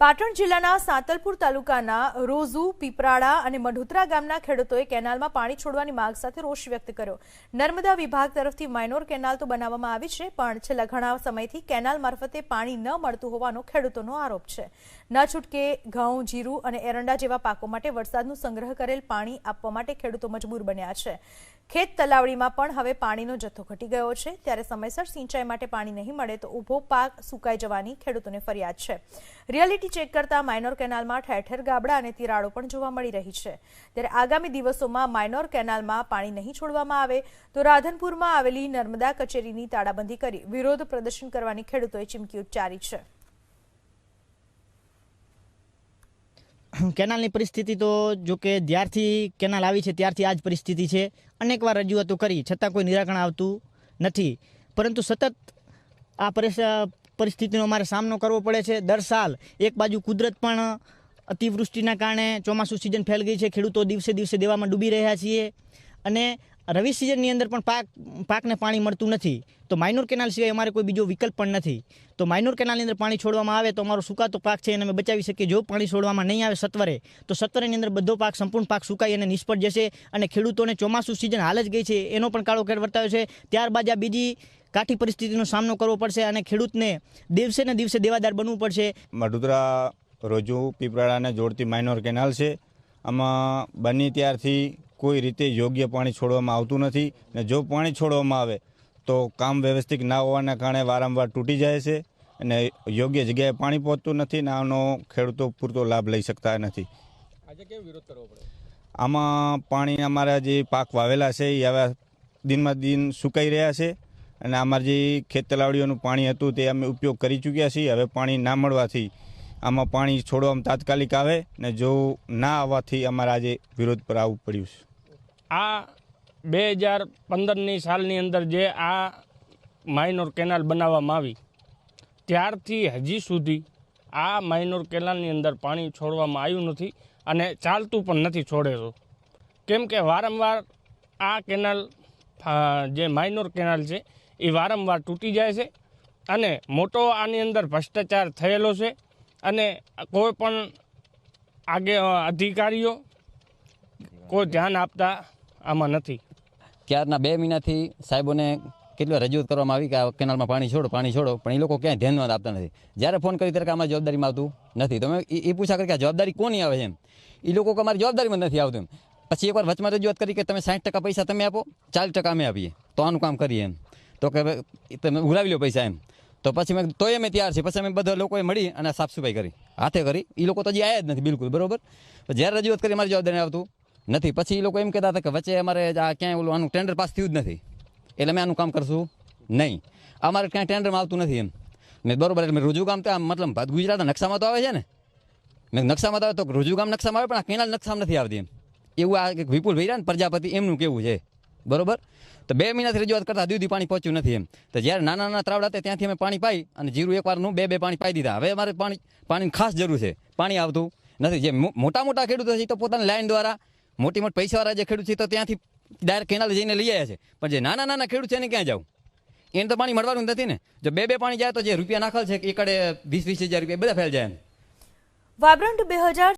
પાટણ જિલ્લાના સાંતલપુર તાલુકાના રોઝુ, પીપરાળા અને મઢોતરા ગામના ખેડૂતોએ કેનાલમાં પાણી છોડવાની માંગ સાથે રોષ વ્યક્ત કર્યો. નર્મદા વિભાગ તરફથી માઇનોર કેનાલ તો બનાવવામાં આવી છે, પણ છેલ્લા ઘણા સમયથી કેનાલ મારફતે પાણી ન મળતું હોવાનો ખેડૂતોનો આરોપ છે. ન છૂટકે ઘઉં, જીરું અને એરંડા જેવા પાકો માટે વરસાદનું સંગ્રહ કરેલ પાણી આપવા માટે ખેડૂતો મજબૂર બન્યા છે. ખેત તલાવડીમાં પણ હવે પાણીનો જથ્થો ઘટી ગયો છે. ત્યારે સમયસર સિંચાઈ માટે પાણી નહીં મળે તો ઊભો પાક સુકાઈ જવાની ખેડૂતોને ફરિયાદ છે. રિયાલિટી ચેક કરતા માઇનોર કેનાલમાં ઠેર ઠેર ગાબડા અને તિરાડો પણ જોવા મળી રહી છે. ત્યારે આગામી દિવસોમાં માઇનોર કેનાલમાં પાણી નહીં છોડવામાં આવે તો રાધનપુરમાં આવેલી નર્મદા કચેરીની તાળાબંધી કરી વિરોધ પ્રદર્શન કરવાની ખેડૂતોએ ચીમકી ઉચ્ચારી છે. કેનાલની પરિસ્થિતિ તો જો કે જ્યારથી કેનાલ આવી છે ત્યારથી આ જ પરિસ્થિતિ છે. અનેકવાર રજૂઆતો કરી, છતાં કોઈ નિરાકરણ આવતું નથી. પરંતુ સતત આ પરિસ્થિતિનો અમારે સામનો કરવો પડે છે. દર સાલ એક બાજુ કુદરત પણ અતિવૃષ્ટિના કારણે ચોમાસું સિઝન ફેલ ગઈ છે. ખેડૂતો દિવસે દિવસે દેવામાં ડૂબી રહ્યા છીએ. અને રવિ સિઝનની અંદર પણ પાક, પાકને પાણી મળતું નથી. તો માઇનોર કેનાલ સિવાય અમારે કોઈ બીજો વિકલ્પ પણ નથી. તો માઇનોર કેનાલની અંદર પાણી છોડવામાં આવે તો અમારો સુકાતો પાક છે એને અમે બચાવી શકીએ. જો પાણી છોડવામાં નહીં આવે સત્વરે, તો સત્વરેની અંદર બધો પાક, સંપૂર્ણ પાક સુકાઈ અને નિષ્ફળ જશે. અને ખેડૂતોને ચોમાસું સિઝન હાલ જ ગઈ છે. એનો પણ કાળો કેર વર્તાયો છે. ત્યારબાદ આ બીજી કાઠી પરિસ્થિતિનો સામનો કરવો પડશે અને ખેડૂતને દિવસે ને દિવસે દેવાદાર બનવું પડશે. વડોદરા રોજુ પીપરાળાને જોડતી માઇનોર કેનાલ છે. આમાં બની ત્યારથી કોઈ રીતે યોગ્ય પાણી છોડવામાં આવતું નથી ને જો પાણી છોડવામાં આવે તો કામ વ્યવસ્થિત ના હોવાના કારણે વારંવાર તૂટી જાય છે અને યોગ્ય જગ્યાએ પાણી પહોંચતું નથી ને આનો ખેડૂતો પૂરતો લાભ લઈ શકતા નથી. આજે કેમ વિરોધ કરવો પડે? આમાં પાણી અમારા જે પાક વાવેલા છે એ હવે દિનમાં દિન સુકાઈ રહ્યા છે. અને અમારે જે ખેત તલાવડીઓનું પાણી હતું તે અમે ઉપયોગ કરી ચૂક્યા છીએ. હવે પાણી ના મળવાથી આમાં પાણી છોડવામાં તાત્કાલિક આવે ને જો ના આવવાથી અમારે આજે વિરોધ પર આવવું પડ્યું છે. આ બે હજાર પંદરની સાલની અંદર જે આ માઇનોર કેનાલ બનાવવામાં આવી, ત્યારથી હજી સુધી આ માઇનોર કેનાલની અંદર પાણી છોડવામાં આવ્યું નથી અને ચાલતું પણ નથી છોડેલું. કેમ કે વારંવાર આ કેનાલ જે માઇનોર કેનાલ છે એ વારંવાર તૂટી જાય છે અને મોટો આની અંદર ભ્રષ્ટાચાર થયેલો છે અને કોઈ પણ આગે અધિકારીઓ કોઈ ધ્યાન આપતા આમાં નથી. ક્યારના બે મહિનાથી સાહેબોને કેટલી રજૂઆત કરવામાં આવી કે આ કેનાલમાં પાણી છોડો પાણી છોડો, પણ એ લોકો ક્યાંય ધ્યાન આપતા નથી. જ્યારે ફોન કરી ત્યારે કે અમારી જવાબદારીમાં આવતું નથી. તમે એ પૂછા કરી કે આ જવાબદારી કોની આવે છે એમ? એ લોકો કે અમારી જવાબદારીમાં નથી આવતું એમ. પછી એકવાર વચમાં રજૂઆત કરી કે તમે સાઠ ટકા પૈસા તમે આપો, ચાલીસ ટકા અમે આપીએ. તો આનું કામ કરીએ એમ. તો કે તમે ઉલાવી લો પૈસા એમ. તો પછી મેં તોય અમે તૈયાર છીએ. પછી અમે બધા લોકોએ મળી અને સાફ સફાઈ કરી. હાથે કરી. એ લોકો તો હજી આવ્યા જ નથી, બિલકુલ, બરોબર? જ્યારે રજૂઆત કરી, મારી જવાબદારી આવતું નથી. પછી એ લોકો એમ કહેતા હતા કે વચ્ચે અમારે આ ક્યાંય ઓલું આનું ટેન્ડર પાસ થયું જ નથી. એટલે અમે આનું કામ કરશું? નહીં. અમારે ક્યાંય ટેન્ડરમાં આવતું નથી એમ. મેં બરોબર, એટલે મેં રુજુ કામ તો મતલબ ગુજરાતના નકશામાં તો આવે છે ને? મેં નકશામાં તો આવે તો રુજુ ગામ નકશામાં આવે, પણ આ કેનાલ નકશામાં નથી આવતી એમ. એવું આ એક વિપુલ ભૈરા ને પ્રજાપતિ, એમનું કેવું છે? બરોબર? તો બે મહિનાથી રજૂઆત કરતા હજુ પાણી પહોંચ્યું નથી એમ. તો જ્યારે નાના નાના ત્રાવડા હતા ત્યાંથી અમે પાણી પાઈ અને જીરું એકવારનું બે બે પાણી પાઈ દીધા. હવે અમારે પાણી, પાણીની ખાસ જરૂર છે. પાણી આવતું નથી. જે મોટા મોટા ખેડૂતો છે તો પોતાની લાઈન દ્વારા, મોટી મોટી પૈસાવાળા જે ખેડૂત છે તો ત્યાંથી ડાયરેક્ટ કેનાલ જઈને લઈ આવ્યા છે. પણ જે નાના નાના ખેડૂત છે એને ક્યાં જાવ? એને તો પાણી મળવાનું નથી ને. જો બે બે પાણી જાય તો જે રૂપિયા નાખેલ છે એકડે વીસ વીસ હજાર રૂપિયા બધા ફેલ જાય એમ. વાયબ્રન્ટ બે હજાર